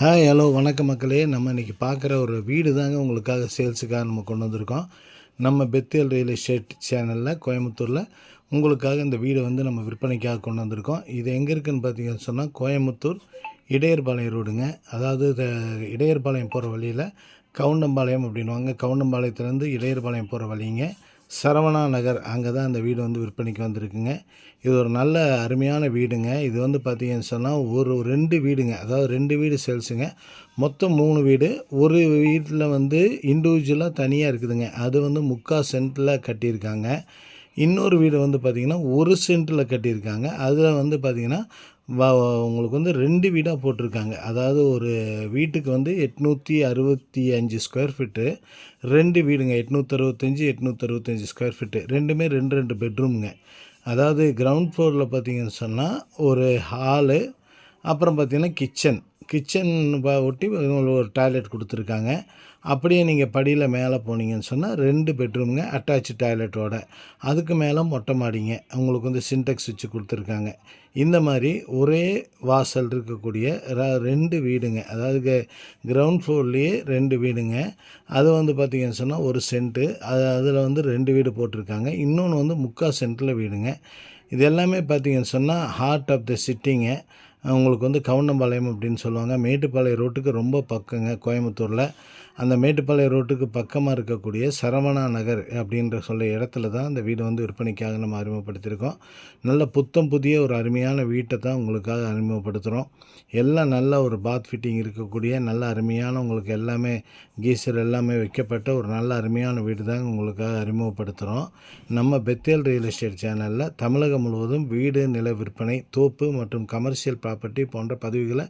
Hi hello வணக்கம் மக்களே. நம்ம இன்றைக்கி பார்க்குற ஒரு வீடு தாங்க உங்களுக்காக சேல்ஸுக்காக நம்ம கொண்டு வந்திருக்கோம். நம்ம பெத்தேல் ரியல் எஸ்டேட் சேனலில் கோயம்புத்தூரில் உங்களுக்காக இந்த வீடை வந்து நம்ம விற்பனைக்காக கொண்டு வந்திருக்கோம். இது எங்கே இருக்குதுன்னு பார்த்தீங்கன்னு சொன்னால் கோயம்புத்தூர் இடையர்பாளையம் ரோடுங்க. அதாவது இடையர்பாளையம் போகிற வழியில் கவுண்டம்பாளையம் அப்படின்வாங்க கவுண்டம்பாளையத்துலேருந்து இடையர்பாளையம் போகிற வழிங்க. சரவணா நகர் அங்கே தான் அந்த வீடு வந்து விற்பனைக்கு வந்திருக்குங்க. இது ஒரு நல்ல அருமையான வீடுங்க. இது வந்து பார்த்தீங்கன்னு சொன்னால் ஒரு ரெண்டு வீடுங்க. அதாவது ரெண்டு வீடு சேல்ஸுங்க. மொத்தம் மூணு வீடு. ஒரு வீட்டில் வந்து இண்டிவிஜுவலாக தனியாக இருக்குதுங்க. அது வந்து முக்கால் சென்ட்டில் கட்டியிருக்காங்க. இன்னொரு வீடு வந்து பார்த்திங்கன்னா ஒரு சென்ட்டில் கட்டியிருக்காங்க. அதில் வந்து பார்த்திங்கன்னா உங்களுக்கு வந்து ரெண்டு வீடாக போட்டிருக்காங்க. அதாவது ஒரு வீட்டுக்கு வந்து எட்நூற்றி அறுபத்தி அஞ்சு ஸ்கொயர் ஃபீட்டு ரெண்டு வீடுங்க எட்நூற்றறுபத்தஞ்சி எட்நூற்றறுபத்தஞ்சி ஸ்கொயர் ஃபீட்டு ரெண்டுமே ரெண்டு ரெண்டு பெட்ரூமுங்க அதாவது கிரவுண்ட் ஃப்ளோரில் பார்த்தீங்கன்னு சொன்னால் ஒரு ஹாலு அப்புறம் பார்த்திங்கன்னா கிச்சன் கிச்சன் ஒட்டி உங்களுக்கு ஒரு டாய்லெட் கொடுத்துருக்காங்க. அப்படியே நீங்கள் படியில் மேலே போனீங்கன்னு சொன்னால் ரெண்டு பெட்ரூமுங்க அட்டாச்சு டாய்லெட்டோட. அதுக்கு மேலே மொட்டை மாடிங்க. அவங்களுக்கு வந்து சின்டெக்ஸ் வச்சு கொடுத்துருக்காங்க. இந்த மாதிரி ஒரே வாசல் இருக்கக்கூடிய ர- ரெண்டு வீடுங்க. அதாவது கிரவுண்ட் ஃப்ளோர்லேயே ரெண்டு வீடுங்க. அது வந்து பார்த்திங்கன்னு சொன்னால் ஒரு சென்ட்டு. அது அதில் வந்து ரெண்டு வீடு போட்டிருக்காங்க. இன்னொன்று வந்து முக்கால் சென்ட்டில் வீடுங்க. இது எல்லாமே பார்த்தீங்கன்னு சொன்னால் ஹார்ட் ஆஃப் த சிட்டிங்க உங்களுக்கு வந்து கவுண்டம்பாளையம் அப்படின்னு சொல்லுவாங்க. மேட்டுப்பாளையம் ரோட்டுக்கு ரொம்ப பக்கங்க கோயம்புத்தூரில். அந்த மேட்டுப்பாளையம் ரோட்டுக்கு பக்கமாக இருக்கக்கூடிய சரவணா நகர் அப்படின்ற சொல்ல இடத்துல தான் அந்த வீடு வந்து விற்பனைக்காக நம்ம அறிமுகப்படுத்தியிருக்கோம். நல்ல புத்தம் புதிய ஒரு அருமையான வீட்டை தான் உங்களுக்காக அறிமுகப்படுத்துகிறோம் எல்லாம் நல்ல ஒரு பாத் ஃபிட்டிங் இருக்கக்கூடிய நல்ல அருமையான உங்களுக்கு எல்லாமே கீசர் எல்லாமே வைக்கப்பட்ட ஒரு நல்ல அருமையான வீடு தான் உங்களுக்காக அறிமுகப்படுத்துகிறோம் நம்ம பெத்தேல் ரியல் எஸ்டேட் சேனலில் தமிழகம் முழுவதும் வீடு நில விற்பனை தோப்பு மற்றும் கமர்ஷியல் ப்ராப்பர்ட்டி போன்ற பதிவுகளை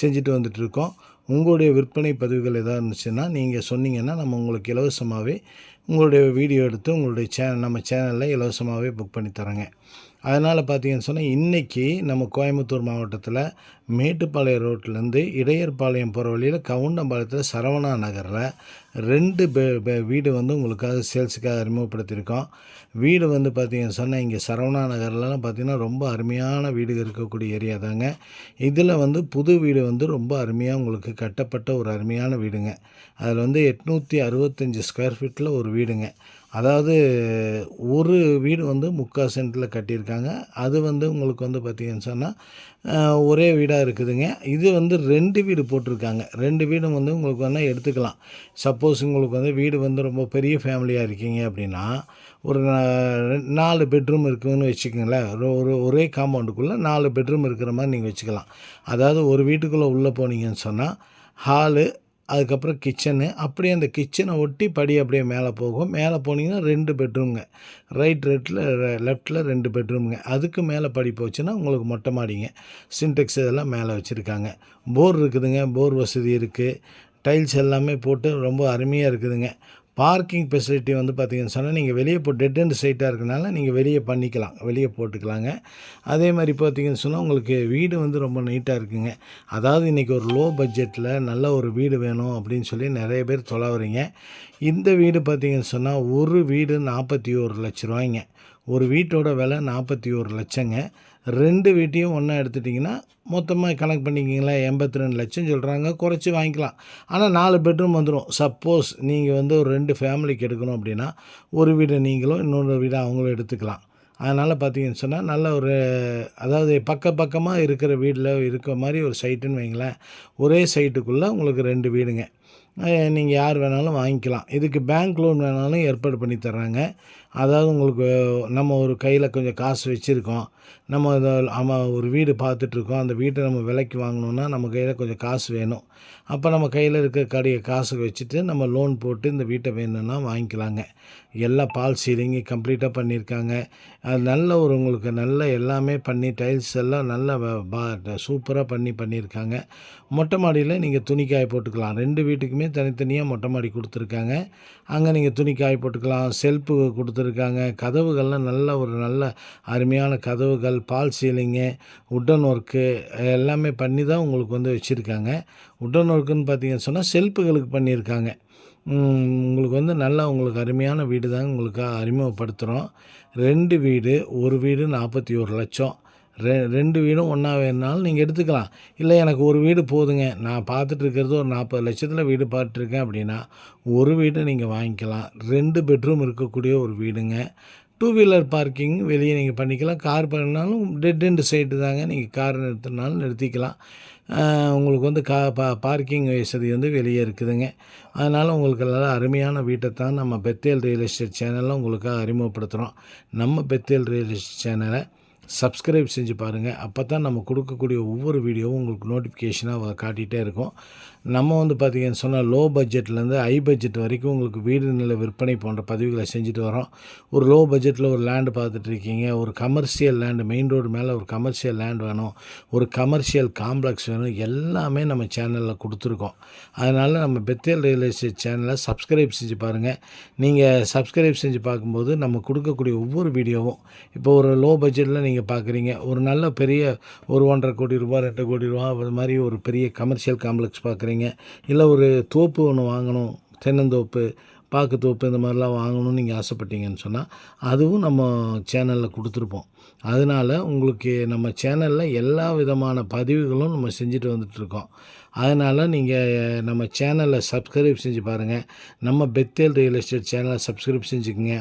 செஞ்சுட்டு வந்துட்டுருக்கோம் உங்களுடைய விற்பனை பதிவுகள் எதாவது இருந்துச்சுன்னா நீங்கள் சொன்னீங்கன்னா நம்ம உங்களுக்கு இலவசமாகவே உங்களுடைய வீடியோ எடுத்து உங்களுடைய சேனல் நம்ம சேனலில் இலவசமாகவே புக் பண்ணி தரோங்க. அதனால் பார்த்தீங்கன்னு சொன்னால் இன்றைக்கி நம்ம கோயம்புத்தூர் மாவட்டத்தில் மேட்டுப்பாளையம் ரோட்லேருந்து இடையர்பாளையம் போகிற வழியில் கவுண்டம்பாளையத்தில் சரவணா நகரில் ரெண்டு வீடு வந்து உங்களுக்காக சேல்ஸுக்காக அறிமுகப்படுத்தியிருக்கோம். வீடு வந்து பார்த்தீங்கன்னு சொன்னால் இங்கே சரவணா நகர்லலாம் பார்த்தீங்கன்னா ரொம்ப அருமையான வீடு இருக்கக்கூடிய ஏரியா தாங்க. இதில் வந்து புது வீடு வந்து ரொம்ப அருமையாக உங்களுக்கு கட்டப்பட்ட ஒரு அருமையான வீடுங்க. அதில் வந்து எட்நூற்றி அறுபத்தஞ்சி ஸ்கொயர் ஃபீட்டில் ஒரு வீடுங்க. அதாவது ஒரு வீடு வந்து முக்கால் சென்ட்டில் கட்டியிருக்காங்க. அது வந்து உங்களுக்கு வந்து பார்த்தீங்கன்னு சொன்னால் ஒரே வீடாக இருக்குதுங்க. இது வந்து ரெண்டு வீடு போட்டிருக்காங்க. ரெண்டு வீடும் வந்து உங்களுக்கு வேணால் எடுத்துக்கலாம். சப்போஸ் உங்களுக்கு வந்து வீடு வந்து ரொம்ப பெரிய ஃபேமிலியாக இருக்கீங்க அப்படின்னா ஒரு நாலு பெட்ரூம் இருக்குதுன்னு வச்சுக்கோங்களேன். ஒரு ஒரு ஒரே காம்பவுண்டுக்குள்ளே நாலு பெட்ரூம் இருக்கிற மாதிரி நீங்கள் வச்சுக்கலாம். அதாவது ஒரு வீட்டுக்குள்ளே உள்ளே போனீங்கன்னு சொன்னால் ஹாலு அதுக்கப்புறம் கிச்சனு அப்படியே அந்த கிச்சனை ஒட்டி படி அப்படியே மேலே போகும். மேலே போனீங்கன்னா ரெண்டு பெட்ரூம்ங்க ரைட் ரைட்டில் லெஃப்ட்டில் ரெண்டு பெட்ரூம்ங்க அதுக்கு மேலே படி போச்சுன்னா உங்களுக்கு மொட்டை மாடிங்க. சின்டெக்ஸ் இதெல்லாம் மேலே வச்சுருக்காங்க. போர் இருக்குதுங்க. போர் வசதி இருக்குது டைல்ஸ் எல்லாமே போட்டு ரொம்ப அருமையாக இருக்குதுங்க. பார்க்கிங் ஃபெசிலிட்டி வந்து பார்த்தீங்கன்னு சொன்னால் நீங்கள் வெளியே போ டெட் அண்ட் சைட்டாக இருக்கனால நீங்கள் வெளியே பண்ணிக்கலாம் வெளியே போட்டுக்கலாங்க. அதே மாதிரி பார்த்தீங்கன்னு சொன்னால் உங்களுக்கு வீடு வந்து ரொம்ப நீட்டாக இருக்குங்க. அதாவது இன்றைக்கி ஒரு லோ பட்ஜெட்டில் நல்ல ஒரு வீடு வேணும் அப்படின்னு சொல்லி நிறைய பேர் தொலைவுறீங்க. இந்த வீடு பார்த்தீங்கன்னு சொன்னால் ஒரு வீடு நாற்பத்தி ஒரு லட்ச ரூபாய்ங்க. ஒரு வீட்டோட விலை நாற்பத்தி ஒரு லட்சங்க. ரெண்டு வீட்டையும் ஒன்றா எடுத்துட்டிங்கன்னா மொத்தமாக கணக்கு பண்ணிக்கிங்களேன் எண்பத்தி ரெண்டு லட்சம் சொல்கிறாங்க குறைச்சி வாங்கிக்கலாம். ஆனால் நாலு பெட்ரூம் வந்துடும் சப்போஸ் நீங்கள் வந்து ஒரு ரெண்டு ஃபேமிலிக்கு எடுக்கணும் அப்படின்னா ஒரு வீடு நீங்களும் இன்னொரு வீடு அவங்களும் எடுத்துக்கலாம். அதனால் பார்த்தீங்கன்னு சொன்னால் நல்ல ஒரு அதாவது பக்க பக்கமாக இருக்கிற வீட்டில் இருக்கிற மாதிரி ஒரு சைட்டுன்னு வைங்களேன். ஒரே சைட்டுக்குள்ளே உங்களுக்கு ரெண்டு வீடுங்க. நீங்கள் யார் வேணாலும் வாங்கிக்கலாம். இதுக்கு பேங்க் லோன் வேணாலும் ஏற்பாடு பண்ணி தர்றாங்க. அதாவது உங்களுக்கு நம்ம ஒரு கையில் கொஞ்சம் காசு வச்சுருக்கோம். நம்ம நம்ம ஒரு வீடு பார்த்துட்ருக்கோம். அந்த வீட்டை நம்ம விலைக்கு வாங்கணுன்னா நம்ம கையில் கொஞ்சம் காசு வேணும். அப்போ நம்ம கையில் இருக்க கடைய காசு வச்சுட்டு நம்ம லோன் போட்டு இந்த வீட்டை வேணும்னா வாங்கிக்கலாங்க. எல்லா பால் சீலிங்கு கம்ப்ளீட்டாக பண்ணியிருக்காங்க அது நல்ல ஒரு உங்களுக்கு நல்ல எல்லாமே பண்ணி டைல்ஸ் எல்லாம் நல்ல சூப்பராக பண்ணி பண்ணியிருக்காங்க மொட்டை மாடியில் நீங்கள் துணிக்காய் போட்டுக்கலாம். ரெண்டு வீட்டுக்குமே தனித்தனியாக மொட்டை மாடி கொடுத்துருக்காங்க. அங்கே நீங்கள் துணி காய போட்டுக்கலாம் செல்ஃபு கொடுத்துருக்காங்க. கதவுகள்லாம் நல்ல ஒரு நல்ல அருமையான கதவுகள் பால் சீலிங்கு உட்டன் ஒர்க்கு எல்லாமே பண்ணி தான் உங்களுக்கு வந்து வச்சுருக்காங்க. உட்டன் ஒர்க்குன்னு பார்த்தீங்கன்னு சொன்னால் செல்ஃபுகளுக்கு பண்ணியிருக்காங்க. உங்களுக்கு வந்து நல்லா உங்களுக்கு அருமையான வீடு தான் உங்களுக்கு அறிமுகப்படுத்துகிறோம் ரெண்டு வீடு ஒரு வீடு நாற்பத்தி ஒரு லட்சம். ரெ ரெண்டு வீடும் ஒன்றா வேணுனாலும் நீங்கள் எடுத்துக்கலாம். இல்லை எனக்கு ஒரு வீடு போதுங்க. நான் பார்த்துட்டு இருக்கிறது ஒரு நாற்பது லட்சத்தில் வீடு பார்த்துட்ருக்கேன் அப்படின்னா ஒரு வீடு நீங்கள் வாங்கிக்கலாம். ரெண்டு பெட்ரூம் இருக்கக்கூடிய ஒரு வீடுங்க. டூ வீலர் பார்க்கிங் வெளியே நீங்கள் பண்ணிக்கலாம். கார் பண்ணாலும் டெட் எண்டு சைடு தாங்க. நீங்கள் கார் நிறுத்தினாலும் நிறுத்திக்கலாம். உங்களுக்கு வந்து கா பா பார்க்கிங் வசதி வந்து வெளியே இருக்குதுங்க. அதனால் உங்களுக்கு நல்லா அருமையான வீட்டை தான் நம்ம பெத்தேல் ரியல் எஸ்டேட் சேனலில் உங்களுக்காக அறிமுகப்படுத்துகிறோம் நம்ம பெத்தேல் ரியல் எஸ்டேட் சேனலை சப்ஸ்கிரைப் செஞ்சு பாருங்கள் அப்போ தான் நம்ம கொடுக்கக்கூடிய ஒவ்வொரு வீடியோவும் உங்களுக்கு நோட்டிஃபிகேஷனாக காட்டிகிட்டே இருக்கும். நம்ம வந்து பார்த்திங்கன்னு சொன்னால் லோ பட்ஜெட்லேருந்து ஹை பட்ஜெட் வரைக்கும் உங்களுக்கு வீடு நில விற்பனை போன்ற பதிவுகளை செஞ்சுட்டு வரோம். ஒரு லோ பட்ஜெட்டில் ஒரு லேண்டு பார்த்துட்டு இருக்கீங்க. ஒரு கமர்ஷியல் லேண்டு மெயின் ரோடு மேலே ஒரு கமர்ஷியல் லேண்ட் வேணும். ஒரு கமர்ஷியல் காம்ப்ளெக்ஸ் வேணும். எல்லாமே நம்ம சேனலில் கொடுத்துருக்கோம். அதனால் நம்ம பெத்தேல் ரியல் எஸ்டேட் சேனலை சப்ஸ்கிரைப் செஞ்சு பாருங்கள் நீங்கள் சப்ஸ்கிரைப் செஞ்சு பார்க்கும்போது நம்ம கொடுக்கக்கூடிய ஒவ்வொரு வீடியோவும் இப்போ ஒரு லோ பட்ஜெட்டில் நீங்கள் பார்க்குறீங்க ஒரு நல்ல பெரிய ஒரு ஒன்றரை கோடி ரூபா ரெண்டு கோடி ரூபா அது மாதிரி ஒரு பெரிய கமர்ஷியல் காம்ப்ளெக்ஸ் பார்க்குறீங்க இல்லை ஒரு தோப்பு ஒன்று வாங்கணும் தென்னந்தோப்பு பாக்கு தோப்பு இந்த மாதிரிலாம் வாங்கணும்னு நீங்கள் ஆசைப்பட்டீங்கன்னு சொன்னால் அதுவும் நம்ம சேனலில் கொடுத்துருப்போம். அதனால் உங்களுக்கு நம்ம சேனலில் எல்லா விதமான பதிவுகளும் நம்ம செஞ்சுட்டு வந்துட்டுருக்கோம் அதனால் நீங்கள் நம்ம சேனலை சப்ஸ்கிரைப் செஞ்சு பாருங்கள் நம்ம பெத்தேல் ரியல் எஸ்டேட் சேனலை சப்ஸ்கிரைப் செஞ்சுக்கோங்க.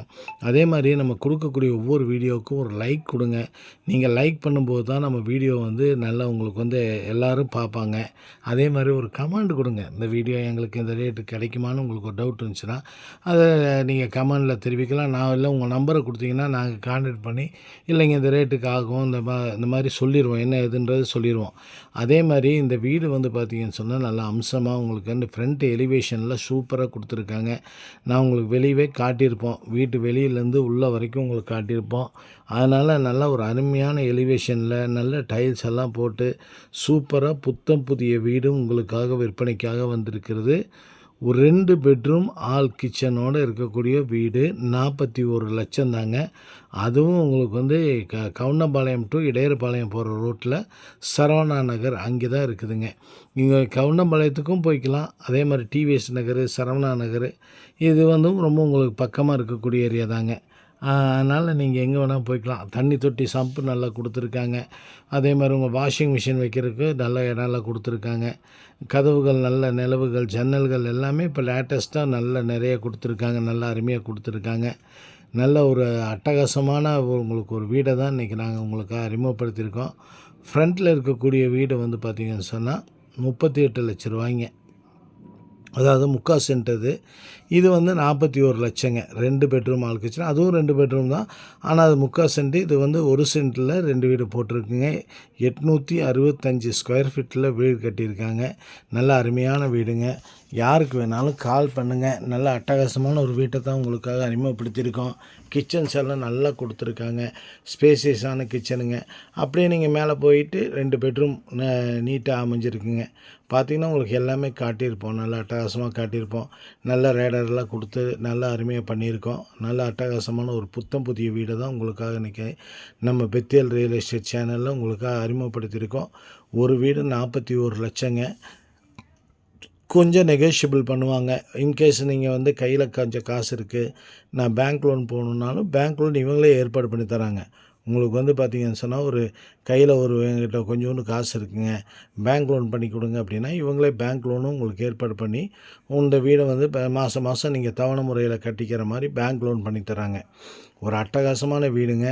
அதே மாதிரி நம்ம கொடுக்கக்கூடிய ஒவ்வொரு வீடியோவுக்கும் ஒரு லைக் கொடுங்க. நீங்கள் லைக் பண்ணும்போது தான் நம்ம வீடியோ வந்து நல்லா உங்களுக்கு வந்து எல்லோரும் பார்ப்பாங்க. அதே மாதிரி ஒரு கமெண்ட் கொடுங்க. இந்த வீடியோ எங்களுக்கு இந்த ரேட்டு கிடைக்குமான்னு உங்களுக்கு ஒரு டவுட் இருந்துச்சுன்னா அதை நீங்கள் கமெண்டில் தெரிவிக்கலாம். நான் இல்லை உங்கள் நம்பரை கொடுத்தீங்கன்னா நாங்கள் கான்டாக்ட் பண்ணி இல்லைங்க இந்த ரேட்டுக்கு ஆகும் இந்த மா இந்த மாதிரி சொல்லிடுவோம் என்ன எதுன்றது சொல்லிடுவோம் அதே மாதிரி இந்த வீடு வந்து பார்த்தீங்கன்னு சொன்னால் நல்லா அம்சமாக உங்களுக்கு வந்து ஃப்ரண்ட் எலிவேஷனில் சூப்பராக கொடுத்துருக்காங்க. நான் உங்களுக்கு வெளியவே காட்டியிருப்போம். வீட்டு வெளியிலேருந்து உள்ள வரைக்கும் உங்களுக்கு காட்டியிருப்போம். அதனால் நல்ல ஒரு அருமையான எலிவேஷனில் நல்ல டைல்ஸ் எல்லாம் போட்டு சூப்பராக புத்தம் புதிய வீடும் உங்களுக்காக விற்பனைக்காக வந்திருக்கிறது. ஒரு ரெண்டு பெட்ரூம் ஆல் கிச்சனோடு இருக்கக்கூடிய வீடு. நாற்பத்தி ஒரு லட்சம் தாங்க. அதுவும் உங்களுக்கு வந்து க கவுண்டம்பாளையம் டு இடையர்பாளையம் போகிற ரோட்டில் சரவணா நகர் அங்கே தான் இருக்குதுங்க. இங்கே கவுண்டம்பாளையத்துக்கும் போய்க்கலாம். அதே மாதிரி டிவிஎஸ் நகர் சரவணா நகர். இது வந்து ரொம்ப உங்களுக்கு பக்கமாக இருக்கக்கூடிய ஏரியா தாங்க. அதனால் நீங்கள் எங்கே வேணால் போய்க்கலாம். தண்ணி தொட்டி சம்பு நல்லா கொடுத்துருக்காங்க. அதே மாதிரி உங்கள் வாஷிங் மிஷின் வைக்கிறதுக்கு நல்ல இடம்லாம் கொடுத்துருக்காங்க. கதவுகள் நல்ல நிலவுகள் ஜன்னல்கள் எல்லாமே இப்போ லேட்டஸ்ட்டாக நல்ல நிறைய கொடுத்துருக்காங்க. நல்ல அருமையாக கொடுத்துருக்காங்க. நல்ல ஒரு அட்டகாசமான ஒரு- உங்களுக்கு ஒரு வீடை தான் இன்றைக்கி நாங்கள் உங்களுக்கு அறிமுகப்படுத்தியிருக்கோம். ஃப்ரண்ட்டில் இருக்கக்கூடிய வீடு வந்து பார்த்திங்கன்னு சொன்னால் முப்பத்தி எட்டு லட்ச ரூபாய்ங்க. அதாவது முக்கால் சென்ட் அது இது வந்து நாற்பத்தி ஒரு லட்சங்க. ரெண்டு பெட்ரூம் ஆள் கிச்சன் அதுவும் ரெண்டு பெட்ரூம் தான். ஆனால் அது முக்கால் சென்ட் இது வந்து ஒரு சென்ட்டில் ரெண்டு வீடு போட்டிருக்குங்க. எட்நூற்றி அறுபத்தஞ்சி ஸ்கொயர் ஃபீட்டில் வீடு கட்டியிருக்காங்க. நல்ல அருமையான வீடுங்க. யாருக்கு வேணாலும் கால் பண்ணுங்கள் நல்ல அட்டகாசமான ஒரு வீட்டை தான் உங்களுக்காக அறிமுகப்படுத்தியிருக்கோம். கிச்சன்ஸ் எல்லாம் நல்லா கொடுத்துருக்காங்க. ஸ்பேசியஸான கிச்சனுங்க. அப்படியே நீங்கள் மேலே போயிட்டு ரெண்டு பெட்ரூம் நீட்டாக அமைஞ்சிருக்குங்க. பார்த்தீங்கன்னா உங்களுக்கு எல்லாமே காட்டியிருப்போம். நல்லா அட்டகாசமாக காட்டியிருப்போம். நல்ல ஆர்டர்லாம் கொடுத்து நல்லா அருமையாக பண்ணியிருக்கோம். நல்ல அட்டகாசமான ஒரு புத்தம் புதிய வீடை தான் உங்களுக்காக இன்றைக்கி நம்ம பெத்தியல் ரியல் எஸ்டேட் சேனலில் உங்களுக்காக அறிமுகப்படுத்தியிருக்கோம். ஒரு வீடு நாற்பத்தி ஒரு லட்சங்க. கொஞ்சம் நெகோஷியபிள் பண்ணுவாங்க. இன்கேஸ் நீங்கள் வந்து கையில் கொஞ்சம் காசு இருக்குது நான் பேங்க் லோன் போகணுன்னாலும் பேங்க் லோன் இவங்களே ஏற்பாடு பண்ணி தராங்க. உங்களுக்கு வந்து பார்த்தீங்கன்னு சொன்னால் ஒரு கையில் ஒரு எங்கிட்ட கொஞ்சோண்டு காசு இருக்குங்க பேங்க் லோன் பண்ணி கொடுங்க அப்படின்னா இவங்களே பேங்க் லோனும் உங்களுக்கு ஏற்பாடு பண்ணி இந்த வீடை வந்து இப்போ மாதம் மாதம் நீங்கள் தவணை முறையில் கட்டிக்கிற மாதிரி பேங்க் லோன் பண்ணி தராங்க. ஒரு அட்டகாசமான வீடுங்க.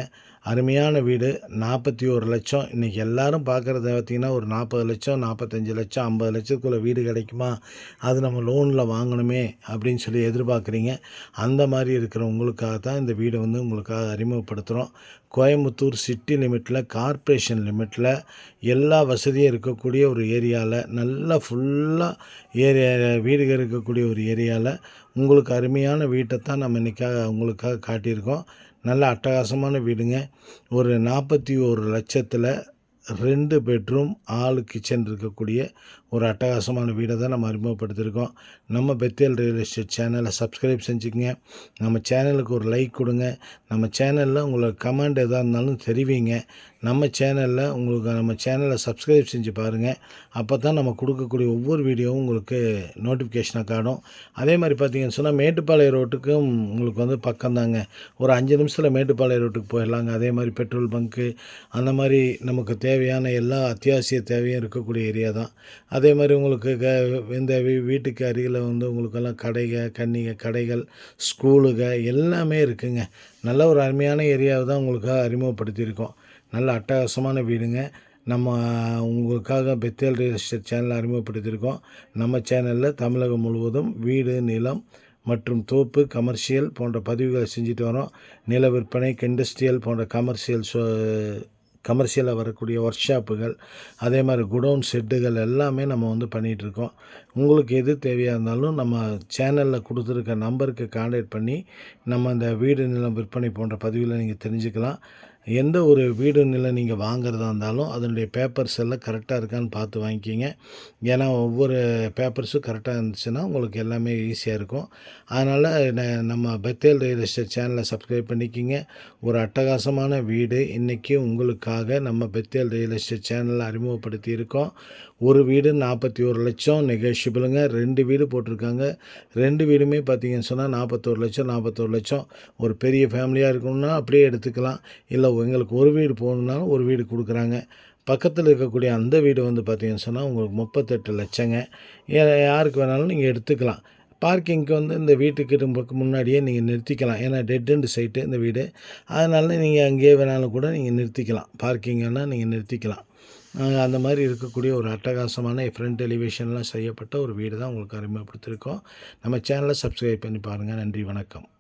அருமையான வீடு. நாற்பத்தி ஒரு லட்சம். இன்றைக்கி எல்லாரும் பார்க்குறது பார்த்திங்கன்னா ஒரு நாற்பது லட்சம் நாற்பத்தஞ்சு லட்சம் ஐம்பது லட்சத்துக்குள்ளே வீடு கிடைக்குமா? அது நம்ம லோனில் வாங்கணுமே அப்படின்னு சொல்லி எதிர்பார்க்குறீங்க. அந்த மாதிரி இருக்கிறவங்களுக்காக தான் இந்த வீடை வந்து உங்களுக்காக அறிமுகப்படுத்துகிறோம் கோயம்புத்தூர் சிட்டி லிமிட்டில் கார்ப்பரேஷன் லிமிட்டில் எல்லா வசதியும் இருக்கக்கூடிய ஒரு ஏரியாவில் நல்லா ஃபுல்லாக ஏரியா வீடுகள் இருக்கக்கூடிய ஒரு ஏரியாவில் உங்களுக்கு அருமையான வீட்டை தான் நம்ம இன்றைக்காக உங்களுக்காக காட்டியிருக்கோம். நல்ல அட்டகாசமான வீடுங்க. ஒரு நாற்பத்தி ஒரு லட்சத்தில் ரெண்டு பெட்ரூம் ஆளு கிச்சன் இருக்கக்கூடிய ஒரு அட்டகாசமான வீடை தான் நம்ம அறிமுகப்படுத்தியிருக்கோம். நம்ம பெத்தேல் ரியல் எஸ்டேட் சேனலை சப்ஸ்கிரைப் செஞ்சுக்கங்க. நம்ம சேனலுக்கு ஒரு லைக் கொடுங்க. நம்ம சேனலில் உங்களுக்கு கமெண்ட் எதாக இருந்தாலும் தெரிவிங்க. நம்ம சேனலில் உங்களுக்கு நம்ம சேனலை சப்ஸ்கிரைப் செஞ்சு பாருங்கள் அப்போ தான் நம்ம கொடுக்கக்கூடிய ஒவ்வொரு வீடியோவும் உங்களுக்கு நோட்டிஃபிகேஷனாக காணும். அதே மாதிரி பார்த்தீங்கன்னு சொன்னால் மேட்டுப்பாளையம் ரோட்டுக்கும் உங்களுக்கு வந்து பக்கம்தாங்க. ஒரு அஞ்சு நிமிஷத்தில் மேட்டுப்பாளையம் ரோட்டுக்கு போயிடலாங்க. அதே மாதிரி பெட்ரோல் பங்க்கு அந்த மாதிரி நமக்கு தேவையான எல்லா அத்தியாவசிய தேவையும் இருக்கக்கூடிய ஏரியா தான். அதே அதே மாதிரி உங்களுக்கு க இந்த வீ வீட்டுக்கு அருகில் வந்து உங்களுக்கெல்லாம் கடைக கன்னிக கடைகள் ஸ்கூலுக எல்லாமே இருக்குங்க. நல்ல ஒரு அருமையான ஏரியாவை தான் உங்களுக்காக அறிமுகப்படுத்தியிருக்கோம். நல்ல அட்டகாசமான வீடுங்க. நம்ம உங்களுக்காக பெத்தேல் ரியல் எஸ்டேட் சேனலை அறிமுகப்படுத்தியிருக்கோம். நம்ம சேனலில் தமிழகம் முழுவதும் வீடு நிலம் மற்றும் தோப்பு கமர்ஷியல் போன்ற பதிவுகளை செஞ்சுட்டு வரோம். நில விற்பனை இண்டஸ்ட்ரியல் போன்ற கமர்ஷியல் ஷோ கமர்ஷியலாக வரக்கூடிய ஒர்க் ஷாப்புகள் அதே மாதிரி குடோன் ஷெட்டுகள் எல்லாமே நம்ம வந்து பண்ணிகிட்ருக்கோம் உங்களுக்கு எது தேவையாக இருந்தாலும் நம்ம சேனலில் கொடுத்துருக்க நம்பருக்கு காண்டாக்ட் பண்ணி நம்ம இந்த வீடு நிலம் விற்பனை போன்ற பதிவில் நீங்கள் தெரிஞ்சுக்கலாம். எந்த ஒரு வீடு நிலம் நீங்கள் வாங்குறதா இருந்தாலும் அதனுடைய பேப்பர்ஸ் எல்லாம் கரெக்டாக இருக்கான்னு பார்த்து வாங்கிக்கிங்க. ஏன்னா ஒவ்வொரு பேப்பர்ஸும் கரெக்டாக இருந்துச்சுன்னா உங்களுக்கு எல்லாமே ஈஸியாக இருக்கும். அதனால் ந- நம்ம பெத்தேல் ரியல் எஸ்டேட் சேனலை சப்ஸ்கிரைப் பண்ணிக்கிங்க. ஒரு அட்டகாசமான வீடு. இன்றைக்கி உங்களுக்காக நம்ம பெத்தேல் ரியல் எஸ்டேட் சேனலில் அறிமுகப்படுத்தி இருக்கோம். ஒரு வீடு நாற்பத்தி ஒரு லட்சம் நெகோஷியபிளுங்க ரெண்டு வீடு போட்டிருக்காங்க. ரெண்டு வீடுமே பார்த்தீங்கன்னு சொன்னால் நாற்பத்தோரு லட்சம் நாற்பத்தோரு லட்சம். ஒரு பெரிய ஃபேமிலியாக இருக்கணும்னா அப்படியே எடுத்துக்கலாம். இல்லை எங்களுக்கு ஒரு வீடு போகணுன்னாலும் ஒரு வீடு கொடுக்குறாங்க. பக்கத்தில் இருக்கக்கூடிய அந்த வீடு வந்து பார்த்திங்கன்னு சொன்னால் உங்களுக்கு முப்பத்தெட்டு லட்சங்க. யாருக்கு வேணாலும் நீங்கள் எடுத்துக்கலாம். பார்க்கிங்க்கு வந்து இந்த வீட்டுக்கு ரொம்ப முன்னாடியே நீங்கள் நிறுத்திக்கலாம். ஏன்னா டெட் எண்ட் சைட்டு இந்த வீடு. அதனால நீங்கள் அங்கேயே வேணாலும் கூட நீங்கள் நிறுத்திக்கலாம். பார்க்கிங்கன்னா நீங்கள் நிறுத்திக்கலாம். அந்த மாதிரி இருக்கக்கூடிய ஒரு அட்டகாசமான ஃப்ரண்ட் எலிவேஷன்லாம் செய்யப்பட்ட ஒரு வீடு தான் உங்களுக்கு அறிமுகப்படுத்திருக்கோம் நம்ம சேனலை சப்ஸ்கிரைப் பண்ணி பாருங்கள் நன்றி வணக்கம்.